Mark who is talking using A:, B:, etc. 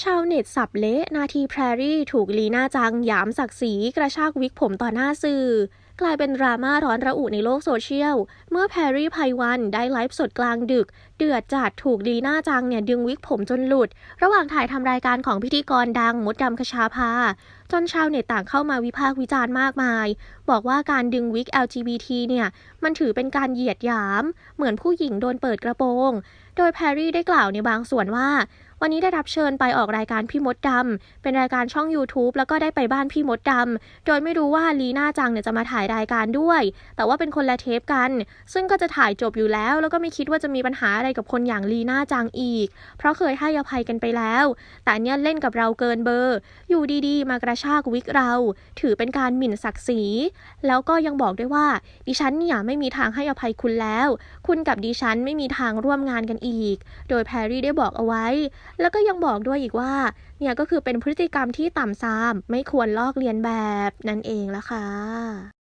A: ชาวเน็ตสับเละนาทีแพรรี่ถูกลีน่าจังยามศักดิ์ศรีกระชากวิกผมต่อหน้าสื่อกลายเป็นดราม่าร้อนระอุในโลกโซเชียล เมื่อแพรรี่ไพวันได้ไลฟ์สดกลางดึก เดือดจัดถูกลีน่าจังเนี่ยดึงวิกผมจนหลุด ระหว่างถ่ายทำรายการของพิธีกรดังมดดำคชาภา จนชาวเน็ตต่างเข้ามาวิพากษ์วิจารณ์มากมาย บอกว่าการดึงวิก LGBT เนี่ย มันถือเป็นการเหยียดหยาม เหมือนผู้หญิงโดนเปิดกระโปรงโดยแพรรี่ได้กล่าวในบางส่วนว่าวันนี้ได้รับเชิญไปออกรายการพี่มดดำ เป็นรายการช่อง YouTube แล้วก็ได้ไปบ้านพี่มดดำ โดยไม่รู้ว่าลีน่าจังเนี่ยจะมาถ่ายรายการด้วย แต่ว่าเป็นคนละเทปกัน ซึ่งก็จะถ่ายจบอยู่แล้ว แล้วก็ไม่คิดว่าจะมีปัญหาอะไรกับคนอย่างลีน่าจังอีก เพราะเคยให้อภัยกันไปแล้ว แต่เนี่ยเล่นกับเราเกินเบอร์ อยู่ดีๆ มากระชากวิกเรา ถือเป็นการหมิ่นศักดิ์ศรี แล้วก็ยังบอกด้วยว่า ดิฉันเนี่ยไม่มีทางให้อภัยคุณแล้ว คุณกับดิฉันไม่มีทางร่วมงานกันอีก โดยแพรรี่ได้บอกเอาไว้ แล้วก็ยังบอกด้วยอีกว่า เนี่ยก็คือเป็นพฤติกรรมที่ต่ำซาม ไม่ควรลอกเลียนแบบนั่นเองละค่ะ